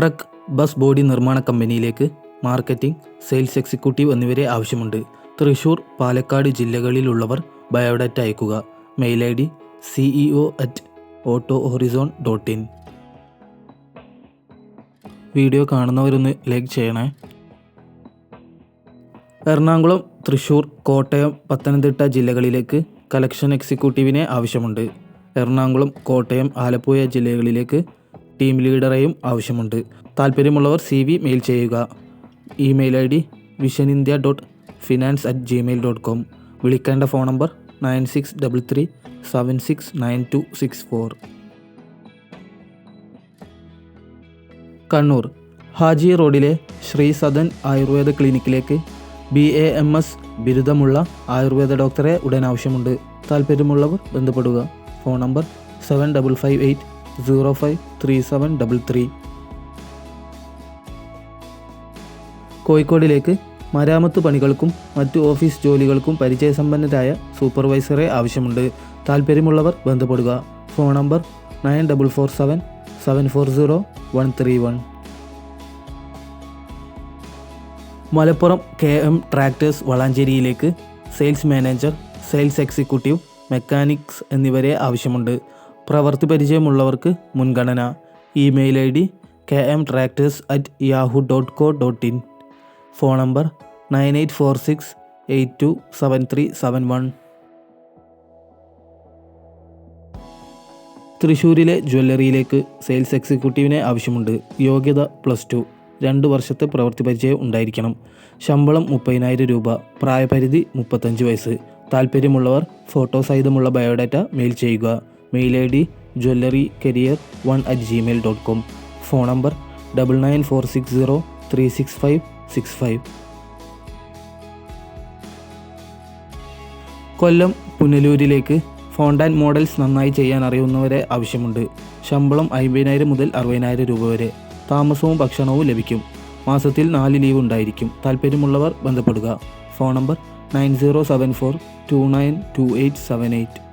Truck bus body നിർമ്മാണ കമ്പനിയിലേക്ക് marketing sales executive എന്നിവരെ ആവശ്യമുണ്ട്. തൃശൂർ പാലക്കാട് ജില്ലകളിലുള്ളവർ ബയോഡാറ്റ അയക്കുക mail I D CEO at auto horizon dot in video കാണുന്നവരൊന്ന് like ചെയ്യണേ. എറണാകുളം തൃശൂർ കോട്ടയം പത്തനംതിട്ട ജില്ലകളിലേക്ക് കളക്ഷൻ എക്സിക്യൂട്ടീവിനെ ആവശ്യമുണ്ട്. എറണാകുളം കോട്ടയം ആലപ്പുഴ ജില്ലകളിലേക്ക് ടീം ലീഡറെയും ആവശ്യമുണ്ട്. താല്പര്യമുള്ളവർ സി വി മെയിൽ ചെയ്യുക. Email I D vision India dot finance at Gmail dot com വിളിക്കേണ്ട phone number nine six double three seven six nine two six four. Kannur Haji റോഡിലെ ശ്രീ സദൻ ആയുർവേദ ക്ലിനിക്കിലേക്ക് ബി എ എം എസ് ബിരുദമുള്ള ആയുർവേദ ഡോക്ടറെ ഉടൻ ആവശ്യമുണ്ട്. താല്പര്യമുള്ളവർ ബന്ധപ്പെടുക. Phone number seven double five eight zero five three seven double three. കോഴിക്കോടിലേക്ക് മരാമത്ത് പണികൾക്കും മറ്റു ഓഫീസ് ജോലികൾക്കും പരിചയസമ്പന്നരായ സൂപ്പർവൈസറെ ആവശ്യമുണ്ട്. താല്പര്യമുള്ളവർ ബന്ധപ്പെടുക. Phone number nine double four seven seven four zero one three one. Malappuram K M tractors വളാഞ്ചേരിയിലേക്ക് sales manager sales executive mechanics എന്നിവരെ ആവശ്യമുണ്ട്. പ്രവൃത്തി പരിചയമുള്ളവർക്ക് മുൻഗണന email I D K M tractors at Yahoo dot co dot in phone number nine eight four six eight two seven three seven one. തൃശ്ശൂരിലെ ജ്വല്ലറിയിലേക്ക് sales എക്സിക്യൂട്ടീവിനെ ആവശ്യമുണ്ട്. യോഗ്യത പ്ലസ് ടു. രണ്ട് വർഷത്തെ പ്രവൃത്തി പരിചയം ഉണ്ടായിരിക്കണം. ശമ്പളം മുപ്പതിനായിരം രൂപ. പ്രായപരിധി മുപ്പത്തഞ്ച് വയസ്സ്. താല്പര്യമുള്ളവർ ഫോട്ടോ സഹിതമുള്ള ബയോഡാറ്റ മെയിൽ ചെയ്യുക. Mail I D jewellery career one at Gmail dot com phone number double nine four six zero three six five six five Kollam പുനലൂരിലേക്ക് fondant models നന്നായി ചെയ്യാൻ അറിയുന്നവരെ ആവശ്യമുണ്ട്. ശമ്പളം അമ്പതിനായിരം മുതൽ അറുപതിനായിരം രൂപ വരെ. താമസവും ഭക്ഷണവും ലഭിക്കും. മാസത്തിൽ നാല് ലീവ് ഉണ്ടായിരിക്കും. താല്പര്യമുള്ളവർ ബന്ധപ്പെടുക. Phone number nine zero seven four two nine two eight seven eight.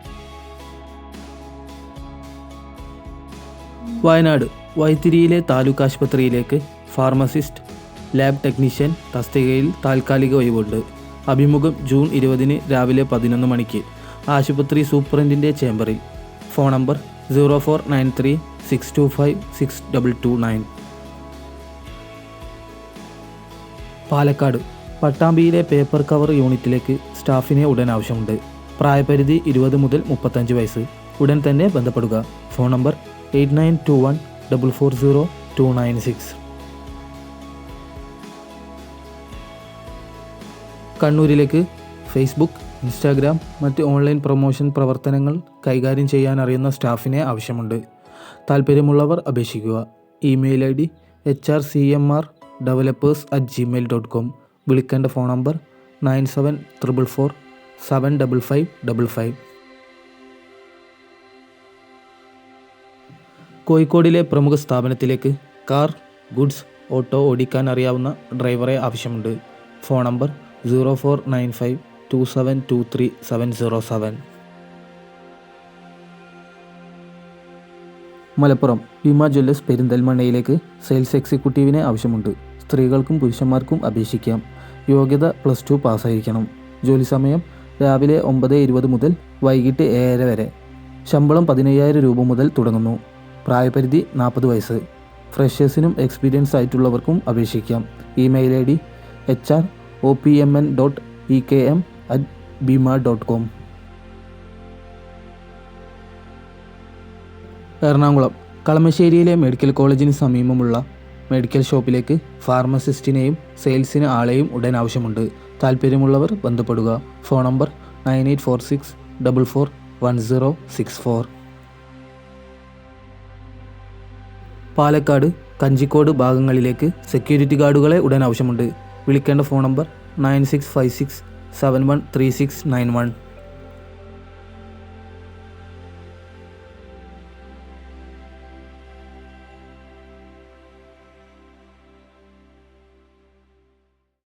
Wayanad വൈത്തിരിയിലെ taluk ആശുപത്രിയിലേക്ക് ഫാർമസിസ്റ്റ് ലാബ് ടെക്നീഷ്യൻ തസ്തികയിൽ താൽക്കാലിക ഒഴിവുണ്ട്. അഭിമുഖം ജൂൺ ഇരുപതിന് രാവിലെ പതിനൊന്ന് മണിക്ക്. ആശുപത്രി സൂപ്രണ്ടിന്റെ ചേംബറിൽ. Phone number zero four nine three six two five six double two nine. Palakkad. പട്ടാമ്പിയിലെ paper cover യൂണിറ്റിലേക്ക് സ്റ്റാഫിനെ ഉടൻ ആവശ്യമുണ്ട്. പ്രായപരിധി ഇരുപത് മുതൽ മുപ്പത്തഞ്ച് വയസ്സ്. ഉടൻ തന്നെ ബന്ധപ്പെടുക. Phone number eight nine two one double four zero two nine six. കണ്ണൂരിലേക്ക് ഫേസ്ബുക്ക് ഇൻസ്റ്റാഗ്രാം മറ്റ് ഓൺലൈൻ പ്രൊമോഷൻ പ്രവർത്തനങ്ങൾ കൈകാര്യം ചെയ്യാൻ അറിയുന്ന സ്റ്റാഫിനെ ആവശ്യമുണ്ട്. താല്പര്യമുള്ളവർ അപേക്ഷിക്കുക. Email I D H R C M R developers at Gmail dot com വിളിക്കേണ്ട phone number nine seven triple four seven double five double five. കോഴിക്കോടിലെ പ്രമുഖ സ്ഥാപനത്തിലേക്ക് കാർ ഗുഡ്സ് ഓട്ടോ ഓടിക്കാൻ അറിയാവുന്ന ഡ്രൈവറെ ആവശ്യമുണ്ട്. Phone number zero four nine five two seven two three seven zero seven. Malappuram Bhima jewellers പെരിന്തൽമണ്ണയിലേക്ക് sales എക്സിക്യൂട്ടീവിനെ ആവശ്യമുണ്ട്. സ്ത്രീകൾക്കും പുരുഷന്മാർക്കും അപേക്ഷിക്കാം. യോഗ്യത പ്ലസ് ടു പാസ്സായിരിക്കണം. ജോലി സമയം രാവിലെ ഒമ്പത് ഇരുപത് മുതൽ വൈകിട്ട് ഏഴര വരെ. ശമ്പളം പതിനയ്യായിരം രൂപ മുതൽ തുടങ്ങുന്നു. പ്രായപരിധി നാൽപ്പത് വയസ്സ്. ഫ്രഷേഴ്സിനും എക്സ്പീരിയൻസ് ആയിട്ടുള്ളവർക്കും അപേക്ഷിക്കാം. Email I D H R O P M N dot E K M at Beema dot com. Ernakulam കളമശ്ശേരിയിലെ medical കോളേജിന് സമീപമുള്ള മെഡിക്കൽ ഷോപ്പിലേക്ക് ഫാർമസിസ്റ്റിനെയും സെയിൽസിന് ആളെയും ഉടൻ ആവശ്യമുണ്ട്. താല്പര്യമുള്ളവർ ബന്ധപ്പെടുക. Phone number nine eight four six double four one zero six four. Palakkad Kanjikode ഭാഗങ്ങളിലേക്ക് security ഗാർഡുകളെ ഉടൻ ആവശ്യമുണ്ട്. വിളിക്കേണ്ട phone number nine six five six seven one three six nine one